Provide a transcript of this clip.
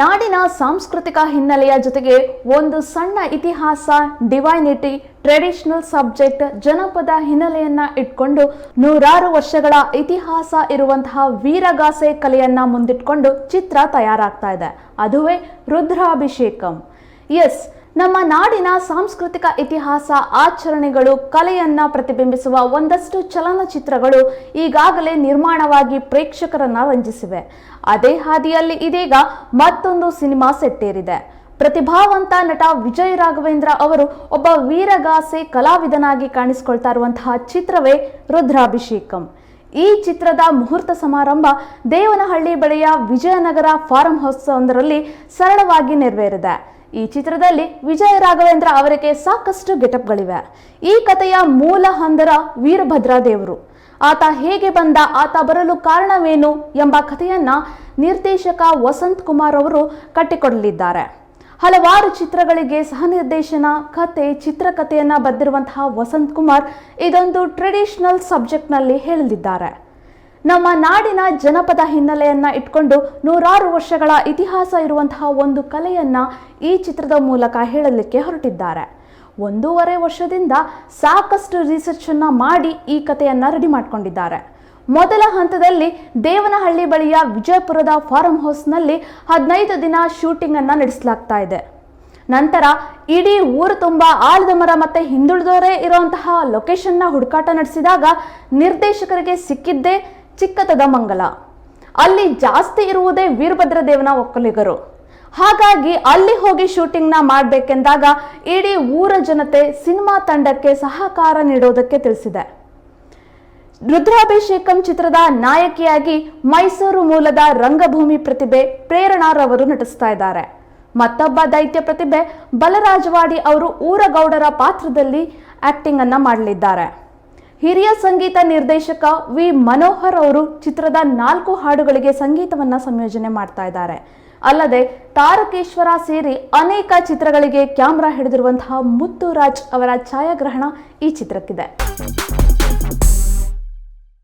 ನಾಡಿನ ಸಾಂಸ್ಕೃತಿಕ ಹಿನ್ನೆಲೆಯ ಜೊತೆಗೆ ಒಂದು ಸಣ್ಣ ಇತಿಹಾಸ ಡಿವೈನಿಟಿ ಟ್ರೆಡಿಷನಲ್ ಸಬ್ಜೆಕ್ಟ್ ಜನಪದ ಹಿನ್ನೆಲೆಯನ್ನ ಇಟ್ಕೊಂಡು ನೂರಾರು ವರ್ಷಗಳ ಇತಿಹಾಸ ಇರುವಂತಹ ವೀರಗಾಸೆ ಕಲೆಯನ್ನ ಮುಂದಿಟ್ಕೊಂಡು ಚಿತ್ರ ತಯಾರಾಗ್ತಾ ಇದೆ. ಅದುವೇ ರುದ್ರಾಭಿಷೇಕಂ. ಎಸ್ ನಮ್ಮ ನಾಡಿನ ಸಾಂಸ್ಕೃತಿಕ ಇತಿಹಾಸ, ಆಚರಣೆಗಳು, ಕಲೆಯನ್ನ ಪ್ರತಿಬಿಂಬಿಸುವ ಒಂದಷ್ಟು ಚಲನಚಿತ್ರಗಳು ಈಗಾಗಲೇ ನಿರ್ಮಾಣವಾಗಿ ಪ್ರೇಕ್ಷಕರನ್ನ ರಂಜಿಸಿವೆ. ಅದೇ ಹಾದಿಯಲ್ಲಿ ಇದೀಗ ಮತ್ತೊಂದು ಸಿನಿಮಾ ಸೆಟ್ಟೇರಿದೆ. ಪ್ರತಿಭಾವಂತ ನಟ ವಿಜಯ್ ರಾಘವೇಂದ್ರ ಅವರು ಒಬ್ಬ ವೀರಗಾಸೆ ಕಲಾವಿದನಾಗಿ ಕಾಣಿಸಿಕೊಳ್ತಾ ಇರುವಂತಹ ಚಿತ್ರವೇ ರುದ್ರಾಭಿಷೇಕಂ. ಈ ಚಿತ್ರದ ಮುಹೂರ್ತ ಸಮಾರಂಭ ದೇವನಹಳ್ಳಿ ಬಳಿಯ ವಿಜಯನಗರ ಫಾರ್ಮ್ ಹೌಸ್ ಒಂದರಲ್ಲಿ ಸರಳವಾಗಿ ನೆರವೇರಿದೆ. ಈ ಚಿತ್ರದಲ್ಲಿ ವಿಜಯ ರಾಘವೇಂದ್ರ ಅವರಿಗೆ ಸಾಕಷ್ಟು ಗೆಟಪ್ಗಳಿವೆ. ಈ ಕಥೆಯ ಮೂಲ ಹಂದರ ವೀರಭದ್ರ ದೇವರು. ಆತ ಹೇಗೆ ಬಂದ, ಆತ ಬರಲು ಕಾರಣವೇನು ಎಂಬ ಕಥೆಯನ್ನ ನಿರ್ದೇಶಕ ವಸಂತ್ ಕುಮಾರ್ ಅವರು ಕಟ್ಟಿಕೊಡಲಿದ್ದಾರೆ. ಹಲವಾರು ಚಿತ್ರಗಳಿಗೆ ಸಹ ನಿರ್ದೇಶನ ಕತೆ, ಚಿತ್ರಕಥೆಯನ್ನ ಬರೆದಿರುವಂತಹ ವಸಂತ್ ಕುಮಾರ್ ಇದೊಂದು ಟ್ರೆಡಿಷನಲ್ ಸಬ್ಜೆಕ್ಟ್ನಲ್ಲಿ ಹೇಳಲಿದ್ದಾರೆ ನಮ್ಮ ನಾಡಿನ ಜನಪದ ಹಿನ್ನೆಲೆಯನ್ನ ಇಟ್ಕೊಂಡು ನೂರಾರು ವರ್ಷಗಳ ಇತಿಹಾಸ ಇರುವಂತಹ ಒಂದು ಕಲೆಯನ್ನ ಈ ಚಿತ್ರದ ಮೂಲಕ ಹೇಳಲಿಕ್ಕೆ ಹೊರಟಿದ್ದಾರೆ. ಒಂದೂವರೆ ವರ್ಷದಿಂದ ಸಾಕಷ್ಟು ರಿಸರ್ಚ್ ಅನ್ನ ಮಾಡಿ ಈ ಕಥೆಯನ್ನ ರೆಡಿ ಮಾಡಿಕೊಂಡಿದ್ದಾರೆ. ಮೊದಲ ಹಂತದಲ್ಲಿ ದೇವನಹಳ್ಳಿ ಬಳಿಯ ವಿಜಯಪುರದ ಫಾರ್ಮ್ ಹೌಸ್ನಲ್ಲಿ ಹದಿನೈದು ದಿನ ಶೂಟಿಂಗ್ ಅನ್ನ ನಡೆಸಲಾಗ್ತಾ ಇದೆ. ನಂತರ ಇಡೀ ಊರು ತುಂಬ ಆಳದ ಮರ ಮತ್ತೆ ಹಿಂದುಳಿದವರೇ ಇರುವಂತಹ ಲೊಕೇಶನ್ನ ಹುಡುಕಾಟ ನಡೆಸಿದಾಗ ನಿರ್ದೇಶಕರಿಗೆ ಸಿಕ್ಕಿದ್ದೇ ಚಿಕ್ಕತದ ಮಂಗಲ. ಅಲ್ಲಿ ಜಾಸ್ತಿ ಇರುವುದೇ ವೀರಭದ್ರ ದೇವನ ಒಕ್ಕಲಿಗರು. ಹಾಗಾಗಿ ಅಲ್ಲಿ ಹೋಗಿ ಶೂಟಿಂಗ್ನ ಮಾಡಬೇಕೆಂದಾಗ ಇಡೀ ಊರ ಜನತೆ ಸಿನಿಮಾ ತಂಡಕ್ಕೆ ಸಹಕಾರ ನೀಡೋದಕ್ಕೆ ತಿಳಿಸಿದೆ. ರುದ್ರಾಭಿಷೇಕಂ ಚಿತ್ರದ ನಾಯಕಿಯಾಗಿ ಮೈಸೂರು ಮೂಲದ ರಂಗಭೂಮಿ ಪ್ರತಿಭೆ ಪ್ರೇರಣಾರವರು ನಟಿಸ್ತಾ ಇದ್ದಾರೆ. ಮತ್ತೊಬ್ಬ ದೈತ್ಯ ಪ್ರತಿಭೆ ಬಲರಾಜವಾಡಿ ಅವರು ಊರಗೌಡರ ಪಾತ್ರದಲ್ಲಿ ಆಕ್ಟಿಂಗ್ ಅನ್ನ ಮಾಡಲಿದ್ದಾರೆ. ಹಿರಿಯ ಸಂಗೀತ ನಿರ್ದೇಶಕ ವಿ ಮನೋಹರ್ ಅವರು ಚಿತ್ರದ ನಾಲ್ಕು ಹಾಡುಗಳಿಗೆ ಸಂಗೀತವನ್ನ ಸಂಯೋಜನೆ ಮಾಡ್ತಾ ಇದ್ದಾರೆ. ಅಲ್ಲದೆ ತಾರಕೇಶ್ವರ ಸೇರಿ ಅನೇಕ ಚಿತ್ರಗಳಿಗೆ ಕ್ಯಾಮ್ರಾ ಹಿಡಿದಿರುವಂತಹ ಮುತ್ತುರಾಜ್ ಅವರ ಛಾಯಾಗ್ರಹಣ ಈ ಚಿತ್ರಕ್ಕಿದೆ.